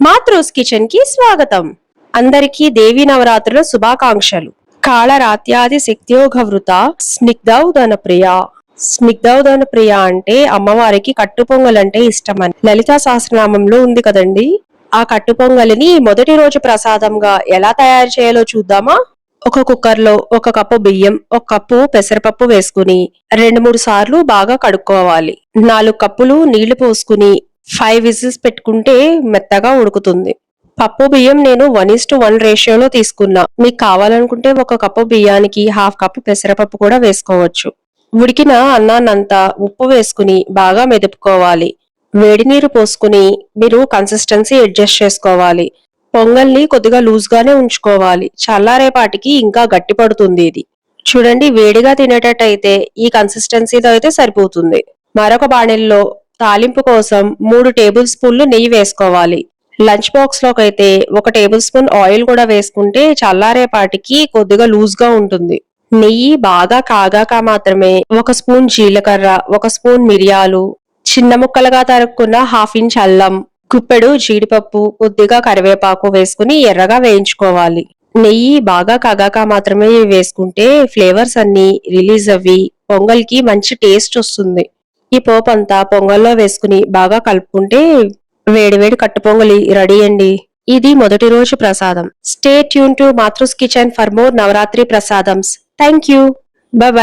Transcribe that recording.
మాతృస్ కిచెన్కి స్వాగతం. అందరికీ దేవి నవరాత్రుల శుభాకాంక్షలు. కాళరాత్యాది శక్తియోగవృత స్నిగ్ధౌదన ప్రియ స్నిగ్ధౌదన ప్రియ అంటే అమ్మవారికి కట్టు పొంగలంటే ఇష్టమని. లలితా సహస్రనామంలో ఉంది కదండి? ఆ కట్టు పొంగలిని మొదటి రోజు ప్రసాదంగా ఎలా తయారు చేయాలో చూద్దామా? ఒక కుక్కర్లో ఒక కప్పు బియ్యం ఒక కప్పు పెసరపప్పు వేసుకుని రెండు మూడు సార్లు బాగా కడుక్కోవాలి. నాలుగు కప్పులు నీళ్ళు పోసుకుని ఫైవ్ విజిల్స్ పెట్టుకుంటే మెత్తగా ఉడుకుతుంది. పప్పు బియ్యం నేను వన్ ఇస్ టు వన్ రేషియోలో తీసుకున్నా. మీకు కావాలనుకుంటే ఒక కప్పు బియ్యానికి హాఫ్ కప్పు పెసరపప్పు కూడా వేసుకోవచ్చు. ఉడికిన అన్నాన్నంతా ఉప్పు వేసుకుని బాగా మెదుపుకోవాలి. వేడి నీరు పోసుకుని మీరు కన్సిస్టెన్సీ అడ్జస్ట్ చేసుకోవాలి. పొంగల్ని కొద్దిగా లూజ్గానే ఉంచుకోవాలి. చల్లారేపాటికి ఇంకా గట్టి పడుతుంది ఇది. చూడండి వేడిగా తినేటట్టయితే ఈ కన్సిస్టెన్సీతో అయితే సరిపోతుంది. మరొక బాణెల్లో తాలింపు కోసం మూడు టేబుల్ స్పూన్లు నెయ్యి వేసుకోవాలి. లంచ్ బాక్స్లోకి అయితే ఒక టేబుల్ స్పూన్ ఆయిల్ కూడా వేసుకుంటే చల్లారేపాటికి కొద్దిగా లూజ్గా ఉంటుంది. నెయ్యి బాగా కాగాక మాత్రమే ఒక స్పూన్ జీలకర్ర ఒక స్పూన్ మిరియాలు చిన్న ముక్కలుగా తరుక్కున్న హాఫ్ ఇంచ్ అల్లం గుప్పెడు జీడిపప్పు కొద్దిగా కరివేపాకు వేసుకుని ఎర్రగా వేయించుకోవాలి. నెయ్యి బాగా కాగాక మాత్రమే వేసుకుంటే ఫ్లేవర్స్ అన్ని రిలీజ్ అవి పొంగల్కి మంచి టేస్ట్ వస్తుంది. ఈ పోపు అంతా పొంగల్లో వేసుకుని బాగా కలుపుకుంటే వేడివేడి కట్టు పొంగలి రెడీ అండి. ఇది మొదటి రోజు ప్రసాదం. Stay tune to Matru's kitchen for more Navratri ప్రసాదమ్స్. Thank you bye